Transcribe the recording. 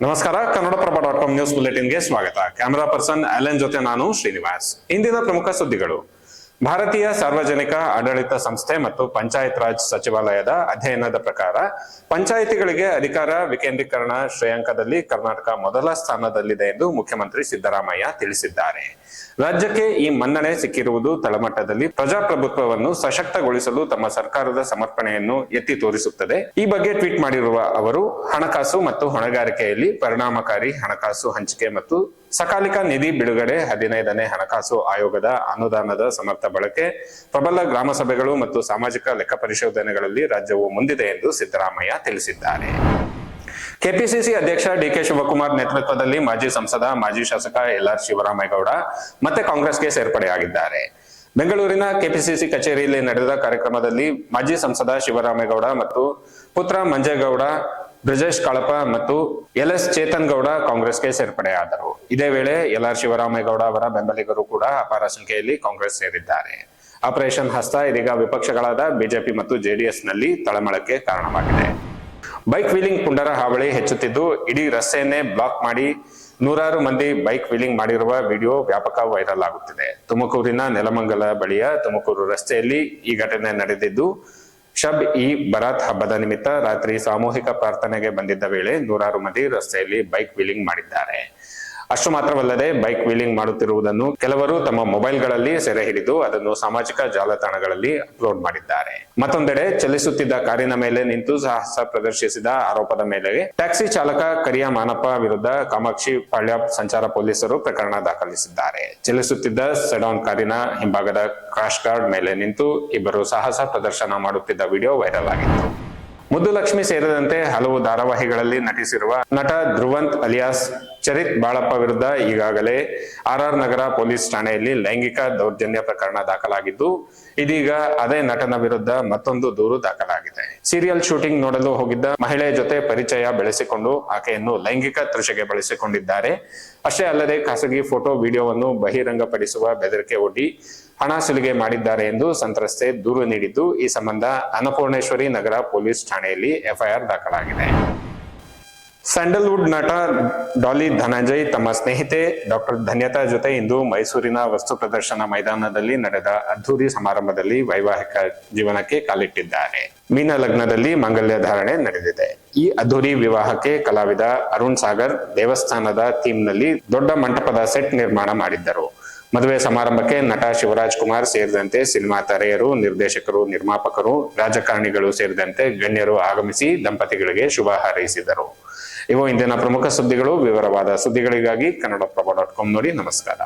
ನಮಸ್ಕಾರ, Kannadaprabha dot com news ಬುಲೆಟಿನ್ಗೆ ಸ್ವಾಗತ. ಕ್ಯಾಮೆರಾ ಪರ್ಸನ್ ಅಲೆನ್ ಜೊತೆ ನಾನು ಶ್ರೀನಿವಾಸ್. ಇಂದಿನ ಪ್ರಮುಖ ಸುದ್ದಿಗಳು. ಭಾರತೀಯ ಸಾರ್ವಜನಿಕ ಆಡಳಿತ ಸಂಸ್ಥೆ ಮತ್ತು ಪಂಚಾಯತ್ ರಾಜ್ ಸಚಿವಾಲಯದ ಅಧ್ಯಯನದ ಪ್ರಕಾರ ಪಂಚಾಯಿತಿಗಳಿಗೆ ಅಧಿಕಾರ ವಿಕೇಂದ್ರೀಕರಣ ಶ್ರೇಯಾಂಕದಲ್ಲಿ ಕರ್ನಾಟಕ ಮೊದಲ ಸ್ಥಾನದಲ್ಲಿದೆ ಎಂದು ಮುಖ್ಯಮಂತ್ರಿ ಸಿದ್ದರಾಮಯ್ಯ ತಿಳಿಸಿದ್ದಾರೆ. ರಾಜ್ಯಕ್ಕೆ ಈ ಮನ್ನಣೆ ಸಿಕ್ಕಿರುವುದು ತಳಮಟ್ಟದಲ್ಲಿ ಪ್ರಜಾಪ್ರಭುತ್ವವನ್ನು ಸಶಕ್ತಗೊಳಿಸಲು ತಮ್ಮ ಸರ್ಕಾರದ ಸಮರ್ಪಣೆಯನ್ನು ಎತ್ತಿ ತೋರಿಸುತ್ತದೆ. ಈ ಬಗ್ಗೆ ಟ್ವೀಟ್ ಮಾಡಿರುವ ಅವರು, ಹಣಕಾಸು ಮತ್ತು ಹೊಣೆಗಾರಿಕೆಯಲ್ಲಿ ಪರಿಣಾಮಕಾರಿ ಹಣಕಾಸು ಹಂಚಿಕೆ ಮತ್ತು ಸಕಾಲಿಕ ನಿಧಿ ಬಿಡುಗಡೆ ಹದಿನೈದನೇ ಹಣಕಾಸು ಆಯೋಗದ ಅನುದಾನದ ಸಮರ್ಥ ಬಳಕೆ, ಪ್ರಬಲ ಗ್ರಾಮ ಸಭೆಗಳು ಮತ್ತು ಸಾಮಾಜಿಕ ಲೆಕ್ಕ ಪರಿಶೋಧನೆಗಳಲ್ಲಿ ರಾಜ್ಯವು ಮುಂದಿದೆ ಎಂದು ಸಿದ್ದರಾಮಯ್ಯ ತಿಳಿಸಿದ್ದಾರೆ. ಕೆಪಿಸಿಸಿ ಅಧ್ಯಕ್ಷ ಡಿಕೆ ಶಿವಕುಮಾರ್ ನೇತೃತ್ವದಲ್ಲಿ ಮಾಜಿ ಸಂಸದ, ಮಾಜಿ ಶಾಸಕ ಎಲ್ ಆರ್ ಶಿವರಾಮೇಗೌಡ ಮತ್ತೆ ಕಾಂಗ್ರೆಸ್ಗೆ ಸೇರ್ಪಡೆಯಾಗಿದ್ದಾರೆ. ಬೆಂಗಳೂರಿನ ಕೆಪಿಸಿಸಿ ಕಚೇರಿಯಲ್ಲಿ ನಡೆದ ಕಾರ್ಯಕ್ರಮದಲ್ಲಿ ಮಾಜಿ ಸಂಸದ ಶಿವರಾಮೇಗೌಡ ಮತ್ತು ಪುತ್ರ ಮಂಜೇಗೌಡ ಬ್ರಜೇಶ್ ಕಳಪ ಮತ್ತು ಎಲ್ ಎಸ್ ಚೇತನ್ ಗೌಡ ಕಾಂಗ್ರೆಸ್ಗೆ ಸೇರ್ಪಡೆಯಾದರು. ಇದೇ ವೇಳೆ ಎಲ್ ಆರ್ ಶಿವರಾಮೇಗೌಡ ಅವರ ಬೆಂಬಲಿಗರು ಕೂಡ ಅಪಾರ ಸಂಖ್ಯೆಯಲ್ಲಿ ಕಾಂಗ್ರೆಸ್ ಸೇರಿದ್ದಾರೆ. ಆಪರೇಷನ್ ಹಸ್ತ ಇದೀಗ ವಿಪಕ್ಷಗಳಾದ ಬಿಜೆಪಿ ಮತ್ತು ಜೆಡಿಎಸ್ನಲ್ಲಿ ತಳಮಳಕ್ಕೆ ಕಾರಣವಾಗಿದೆ. ಬೈಕ್ ವೀಲಿಂಗ್ ಪುಂಡರ ಹಾವಳಿ ಹೆಚ್ಚುತ್ತಿದ್ದು, ಇಡೀ ರಸ್ತೆಯನ್ನೇ ಬ್ಲಾಕ್ ಮಾಡಿ ನೂರಾರು ಮಂದಿ ಬೈಕ್ ವೀಲಿಂಗ್ ಮಾಡಿರುವ ವಿಡಿಯೋ ವ್ಯಾಪಕ ವೈರಲ್ ಆಗುತ್ತಿದೆ. ತುಮಕೂರಿನ ನೆಲಮಂಗಲ ಬಳಿಯ ತುಮಕೂರು ರಸ್ತೆಯಲ್ಲಿ ಈ ಘಟನೆ ನಡೆದಿದ್ದು ಶಬ್ ಇ ಬರಾತ್ ಹಬ್ಬದ ನಿಮಿತ್ತ ರಾತ್ರಿ ಸಾಮೂಹಿಕ ಪ್ರಾರ್ಥನೆಗೆ ಬಂದಿದ್ದ ವೇಳೆ ನೂರಾರು ಮಂದಿ ರಸ್ತೆಯಲ್ಲಿ ಬೈಕ್ ವೀಲಿಂಗ್ ಮಾಡಿದ್ದಾರೆ. ಅಷ್ಟು ಮಾತ್ರವಲ್ಲದೆ ಬೈಕ್ ವೀಲಿಂಗ್ ಮಾಡುತ್ತಿರುವುದನ್ನು ಕೆಲವರು ತಮ್ಮ ಮೊಬೈಲ್ಗಳಲ್ಲಿ ಸೆರೆ ಹಿಡಿದು ಅದನ್ನು ಸಾಮಾಜಿಕ ಜಾಲತಾಣಗಳಲ್ಲಿ ಅಪ್ಲೋಡ್ ಮಾಡಿದ್ದಾರೆ. ಮತ್ತೊಂದೆಡೆ ಚಲಿಸುತ್ತಿದ್ದ ಕಾರಿನ ಮೇಲೆ ನಿಂತು ಸಾಹಸ ಪ್ರದರ್ಶಿಸಿದ ಆರೋಪದ ಮೇಲೆ ಟ್ಯಾಕ್ಸಿ ಚಾಲಕ ಕರಿಯ ಮಾನಪ್ಪ ವಿರುದ್ಧ ಕಾಮಾಕ್ಷಿ ಪಾಳ್ಯ ಸಂಚಾರ ಪೊಲೀಸರು ಪ್ರಕರಣ ದಾಖಲಿಸಿದ್ದಾರೆ. ಚಲಿಸುತ್ತಿದ್ದ ಸೆಡಾನ್ ಕಾರಿನ ಹಿಂಭಾಗದ ಕ್ರಾಶ್ ಗಾರ್ಡ್ ಮೇಲೆ ನಿಂತು ಇಬ್ಬರು ಸಾಹಸ ಪ್ರದರ್ಶನ ಮಾಡುತ್ತಿದ್ದ ವಿಡಿಯೋ ವೈರಲ್ ಆಗಿತ್ತು. ಮುದ್ದು ಲಕ್ಷ್ಮಿ ಸೇರಿದಂತೆ ಹಲವು ಧಾರಾವಾಹಿಗಳಲ್ಲಿ ನಟಿಸಿರುವ ನಟ ಧ್ರುವಂತ್ ಅಲಿಯಾಸ್, ಚರಿತ್ ಬಾಳಪ್ಪ ವಿರುದ್ಧ ಈಗಾಗಲೇ ಆರ್ ಆರ್ ನಗರ ಪೊಲೀಸ್ ಠಾಣೆಯಲ್ಲಿ ಲೈಂಗಿಕ ದೌರ್ಜನ್ಯ ಪ್ರಕರಣ ದಾಖಲಾಗಿದ್ದು, ಇದೀಗ ಅದೇ ನಟನ ವಿರುದ್ಧ ಮತ್ತೊಂದು ದೂರು ದಾಖಲಾಗಿದೆ. ಸೀರಿಯಲ್ ಶೂಟಿಂಗ್ ನೋಡಲು ಹೋಗಿದ್ದ ಮಹಿಳೆಯ ಜೊತೆ ಪರಿಚಯ ಬೆಳೆಸಿಕೊಂಡು ಆಕೆಯನ್ನು ಲೈಂಗಿಕ ತೃಷೆಗೆ ಬಳಸಿಕೊಂಡಿದ್ದಾರೆ. ಅಷ್ಟೇ ಅಲ್ಲದೆ ಖಾಸಗಿ ಫೋಟೋ, ವಿಡಿಯೋವನ್ನು ಬಹಿರಂಗಪಡಿಸುವ ಬೆದರಿಕೆ ಒಡ್ಡಿ ಹಣ ಸುಲಿಗೆ ಮಾಡಿದ್ದಾರೆ ಎಂದು ಸಂತ್ರಸ್ತೆ ದೂರು ನೀಡಿದ್ದು, ಈ ಸಂಬಂಧ ಅನ್ನಪೂರ್ಣೇಶ್ವರಿ ನಗರ ಪೊಲೀಸ್ ಠಾಣೆಯಲ್ಲಿ ಎಫ್ಐಆರ್ ದಾಖಲಾಗಿದೆ. ಸ್ಯಾಂಡಲ್ವುಡ್ ನಟ ಡಾಲಿ ಧನಂಜಯ್ ತಮ್ಮ ಸ್ನೇಹಿತೆ ಡಾಕ್ಟರ್ ಧನ್ಯತಾ ಜೊತೆ ಇಂದು ಮೈಸೂರಿನ ವಸ್ತು ಪ್ರದರ್ಶನ ಮೈದಾನದಲ್ಲಿ ನಡೆದ ಅದ್ಧೂರಿ ಸಮಾರಂಭದಲ್ಲಿ ವೈವಾಹಿಕ ಜೀವನಕ್ಕೆ ಕಾಲಿಟ್ಟಿದ್ದಾರೆ. ಮೀನ ಲಗ್ನದಲ್ಲಿ ಮಂಗಲ್ಯ ಧಾರಣೆ ನಡೆದಿದೆ. ಈ ಅದ್ಧೂರಿ ವಿವಾಹಕ್ಕೆ ಕಲಾವಿದ ಅರುಣ್ ಸಾಗರ್ ದೇವಸ್ಥಾನದ ಥೀಮ್ನಲ್ಲಿ ದೊಡ್ಡ ಮಂಟಪದ ಸೆಟ್ ನಿರ್ಮಾಣ ಮಾಡಿದ್ದರು. ಮದುವೆ ಸಮಾರಂಭಕ್ಕೆ ನಟ ಶಿವರಾಜ್ ಕುಮಾರ್ ಸೇರಿದಂತೆ ಸಿನಿಮಾ ತಾರೆಯರು, ನಿರ್ದೇಶಕರು, ನಿರ್ಮಾಪಕರು, ರಾಜಕಾರಣಿಗಳು ಸೇರಿದಂತೆ ಗಣ್ಯರು ಆಗಮಿಸಿ ದಂಪತಿಗಳಿಗೆ ಶುಭ ಹಾರೈಸಿದರು. ಇವು ಇಂದಿನ ಪ್ರಮುಖ ಸುದ್ದಿಗಳು. ವಿವರವಾದ ಸುದ್ದಿಗಳಿಗಾಗಿ ಕನ್ನಡಪ್ರಭ ಡಾಟ್ ಕಾಮ್ ನೋಡಿ ನಮಸ್ಕಾರ.